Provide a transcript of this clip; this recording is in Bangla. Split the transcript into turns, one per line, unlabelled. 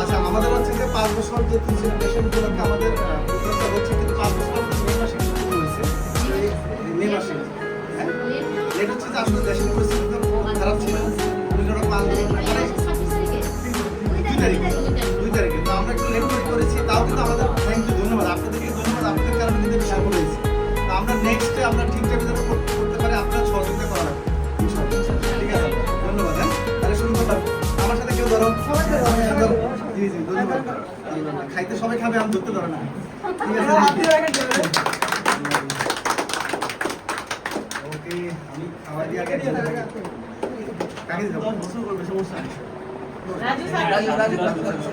আচ্ছা আমাদের হচ্ছে পাঁচ বছর যে সেলিব্রেশন উপলক্ষে আমাদের হচ্ছে পাঁচ বছর আমাদের মে মাসে শুরু হয়েছে মে মাসে হ্যাঁ হচ্ছে যে আসলে দেশের পরিস্থিতি খারাপ ছিল পাঁচ বছর মানে দুই তারিখে তো আমরা একটু লেট করেছি তাও কিন্তু আমাদের আমরা নেক্সটে আমরা ঠিক টাইমে যেন করতে করতে পারি আপনার সহযোগিতা করা লাগবে ঠিক আছে ধন্যবাদ হ্যাঁ? তাহলে শুরু করলাম আমার সাথে কেউ ধরো? জি জি ধন্যবাদ। ধন্যবাদ। খাইতে সবাই খাবে আমি ধরতে ধরে না। ঠিক আছে আমি খাওয়া দিয়ে আগে কাকে দেবো গোসল করবে সমস্যা নেই
রাজু স্যার।
রাজু রাজু রাজু।